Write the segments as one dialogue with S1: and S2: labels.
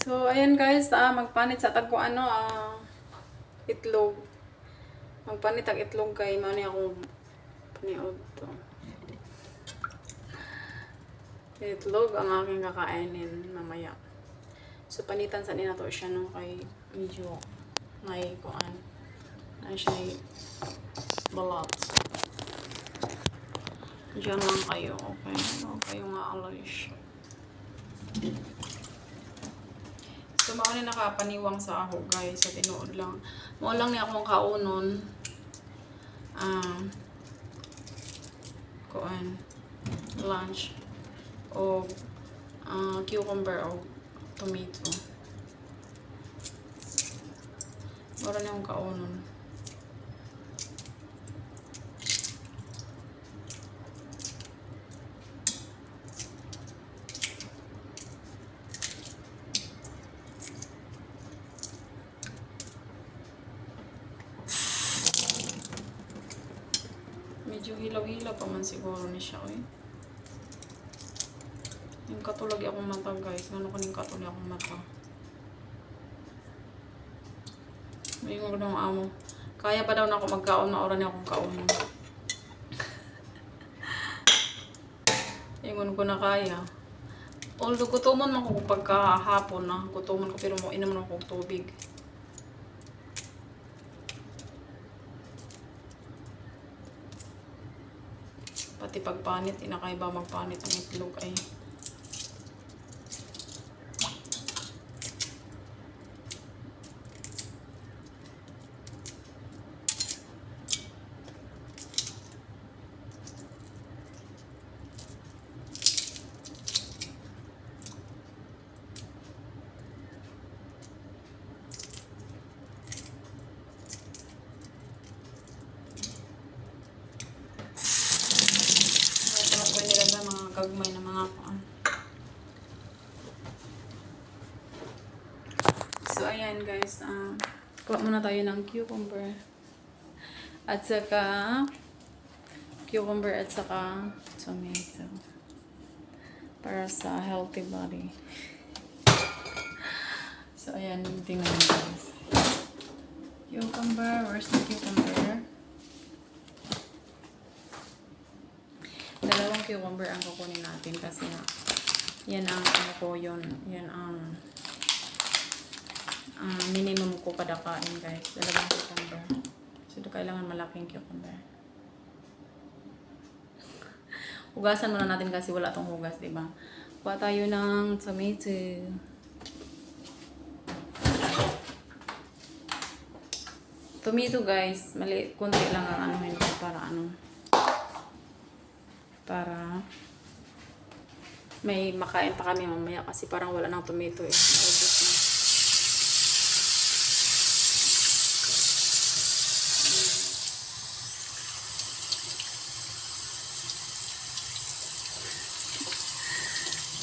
S1: So, ayan guys, ah, magpanit sa tagko ano, ah, itlog. Magpanit ang itlog kay mani akong paniod to. Itlog ang aking kakainin mamaya. So, panitan sa nina to siya no kay medyo may kuan. Na siya may balat. Diyan lang kayo, okay? Huwag kayong aalis. So, mao ni nakapaniwang sa ako, guys. Sa tinuod lang. Mao lang ni akong kaunon. Ah, kuan lunch o ah, cucumber o tomato. Mura na akong kaunon. Medyo hilaw-hilaw pa man siguro ni siya, oy. Yung katulog akong mata, guys. Ano kaning katulog akong mata? May mga ganong amo. Kaya pa daw na ako magkaon, maura niya akong kaon. Ingon ko na kaya. Although gutomon man ko pagkahapon na. Gutomon ko pero mo inom na akong tubig. Pati pagpanit, inakaiba magpanit ang itlog ay. Ito lang po nila na mga gagmay na mga paan. So, ayan guys. ah kuha muna tayo ng cucumber. At saka cucumber at saka tomato. Para sa healthy body. So, ayan. Tingnan guys. Cucumber. Where's the cucumber? dalawang cucumber ang kukunin natin kasi nga yan ang ano ko yun yan ang ang minimum ko kada kain guys. Dalawang cucumber. So kailangan malaking cucumber. Hugasan muna natin kasi wala tong hugas di ba? Kuha tayo ng tomato. Tomato guys. Mali kunti lang ang yun para ano para may makain pa kami mamaya kasi parang wala nang tomato eh. Naubos na.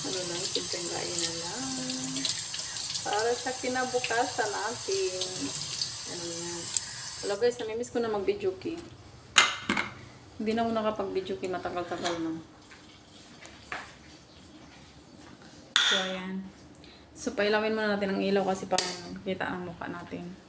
S1: Ano lang, simpleng. Para sa kinabukasan natin. Ano yan. Wala guys, namimiss ko na mag-video. Hindi na ako nakapag-video kay matagal-tagal na. So, ayan. So, pailawin muna natin ang ilaw kasi para kita ang mukha natin.